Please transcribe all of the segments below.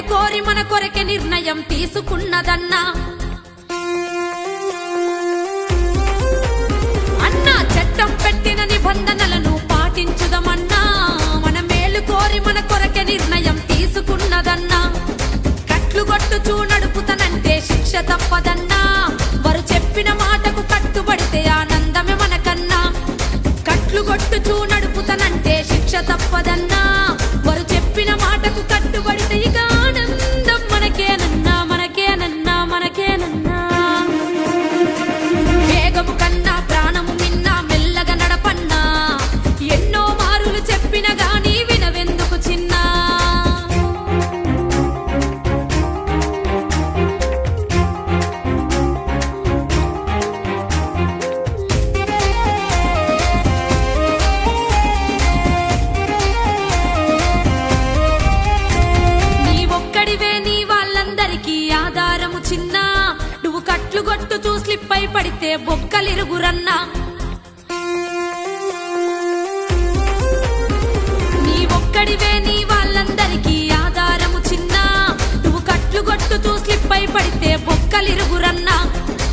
మేలు కోరి మన కొరకే నిర్ణయం తీసుకున్నదన్నా. అన్నా చట్టం పెట్టిన నిబంధనలను పాటించుదమన్నా. మన మేలు కోరి మన కొరకే నిర్ణయం తీసుకున్నదన్నా. కట్లు కొట్టుచూ నడుపుతనంటే శిక్ష తప్పదన్నా. స్లిప్ బొక్కలిరుగురన్నా. నీ ఒక్కడివే నీ వాళ్ళందరికీ ఆధారము చిన్న. నువ్వు కట్లు కొట్టుతూ స్లిప్ అయి పడితే బొక్కలిరుగురన్నా.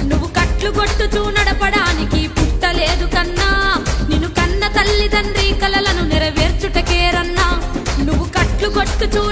నువ్వు కట్లు కొట్టుతూ నడపడానికి పుట్టలేదు కన్నా. నిన్ను కన్న తల్లిదండ్రి కలలను నెరవేర్చుటకేరన్నా. నువ్వు కట్లు కొట్టుచూ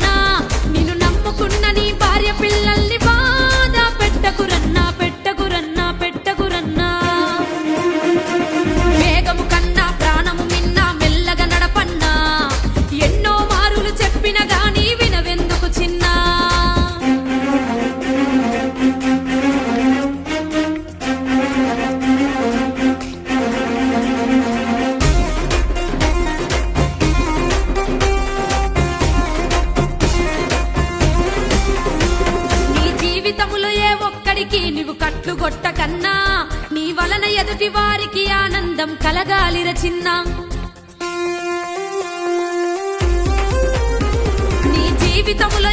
కొట్టకన్నా నీ వలన ఎదుటి వారికి ఆనందం కలగాలిర చిన్న. నీ జీవితములో